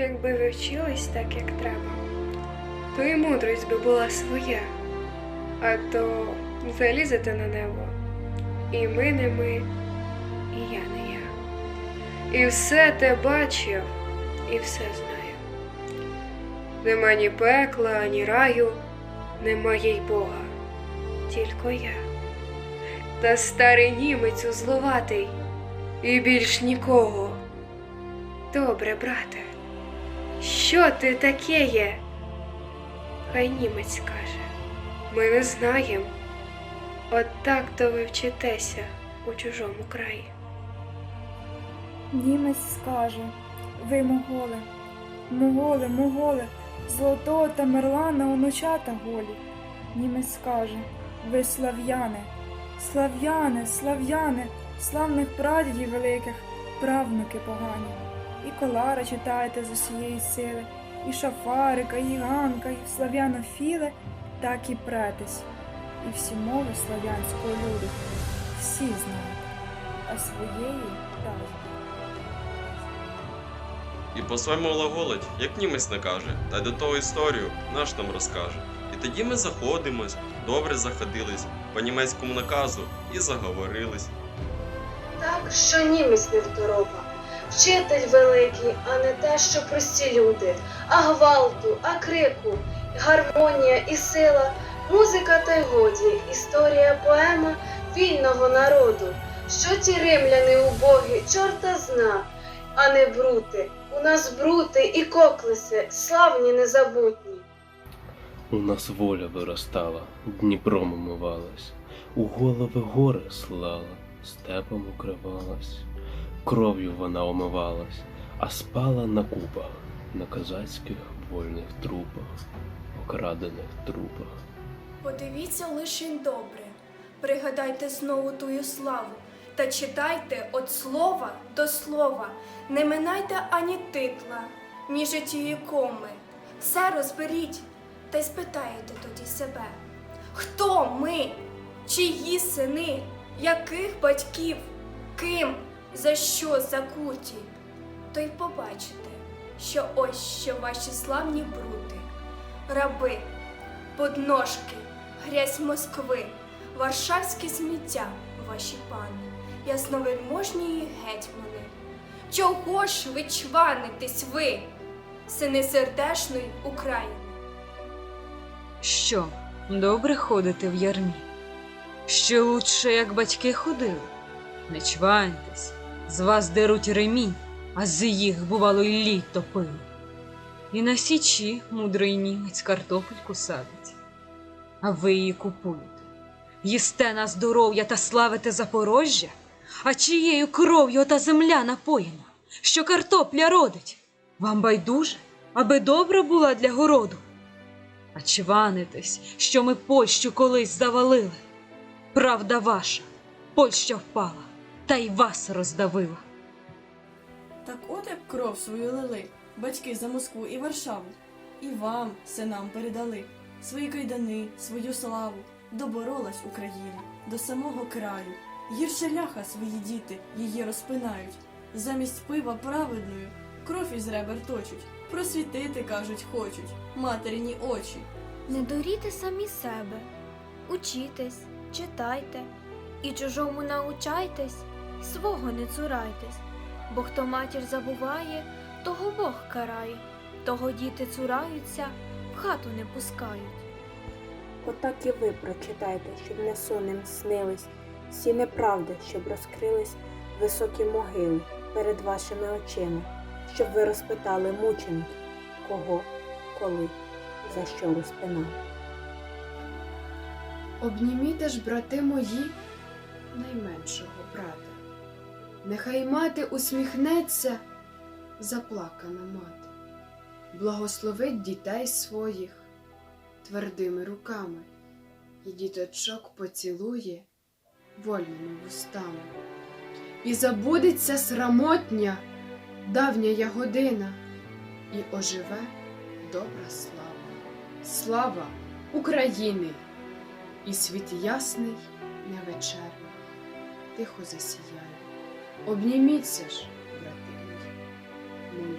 Якби ви вчились так, як треба, то і мудрість би була своя, а то залізете на небо, і ми не ми, і я не я. І все те бачив, і все знаю. Нема ні пекла, ні раю, немає й Бога, тільки я. Та старий німець узловатий, і більш нікого. Добре, брате, що ти таке є? Хай німець скаже, ми не знаєм. От так то ви вчитеся у чужому краї. Німець скаже, ви моголи, моголи, моголи, золотого Тамерлана онучата голі. Німець скаже, ви слав'яни, слав'яни, слав'яни, славних прадідів великих, правнуки погані. І колара читаєте з усієї сили, і шафарика, і ганка, і слав'янофіли, так і претесь. І всі мови слав'янського люду, всі знаєте, а своєї так. І по-своєму глаголить, як німець накаже, та й до того історію наш нам розкаже. І тоді ми заходимось, добре заходились, по німецькому наказу і заговорились. Так, що німець не второпа, вчитель великий, а не те, що прості люди, а гвалту, а крику, гармонія і сила, музика та й годі, історія поема вільного народу. Що ті римляни убогі, чорта зна, а не брути. У нас брути і коклеси, славні незабутні. У нас воля виростала, Дніпром умивалась, у голови гори слала, степом укривалась, кров'ю вона омивалась, а спала на купах, на козацьких вольних трупах, окрадених трупах. Подивіться лишень добре, пригадайте знову тую славу, та читайте від слова до слова, не минайте ані титла, ні життєї коми. Все розберіть та й спитаєте тоді себе, хто ми, чиї сини, яких батьків, ким, за що закуті, то й побачите, що ось що ваші славні брути, раби, подножки, грязь Москви, варшавське сміття, ваші пани, ясновельможні гетьмани. Чого ж ви чванитесь ви, сини сердешної України? Що, добре ходити в ярмі? Що лучше, як батьки ходили? Не чваньтесь, з вас деруть ремінь, а з їх, бувало, й лід топили. І на січі мудрий німець картопельку садить, а ви її купуєте. Їсте на здоров'я та славите Запорожжя, а чиєю кров'ю та земля напоєна, що картопля родить. Вам байдуже, аби добра була для городу. А чванитесь, що ми Польщу колись завалили. Правда ваша, Польща впала, та й вас роздавила. Так от як кров свою лили, батьки за Москву і Варшаву, і вам, синам, передали свої кайдани, свою славу, доборолась Україна до самого краю. Гірше ляха свої діти її розпинають, замість пива праведною кров із ребер точуть, просвітити, кажуть, хочуть, материні очі. Не дуріте самі себе, учітесь, читайте, і чужому научайтесь, свого не цурайтесь, бо хто матір забуває, того Бог карає, того діти цураються, в хату не пускають. Отак і ви прочитайте, щоб не сонним снились, всі неправди, щоб розкрились високі могили перед вашими очима, щоб ви розпитали мучеників, кого, коли, за що розпинав. Обніміте ж, брати мої, найменшого брата. Нехай мати усміхнеться, заплакана мати, благословить дітей своїх твердими руками, і діточок поцілує вольними вустами. І забудеться срамотня, давня година, і оживе добра слава, слава України! і світ ясний невечерний, тихо засіяє. Обніміться ж,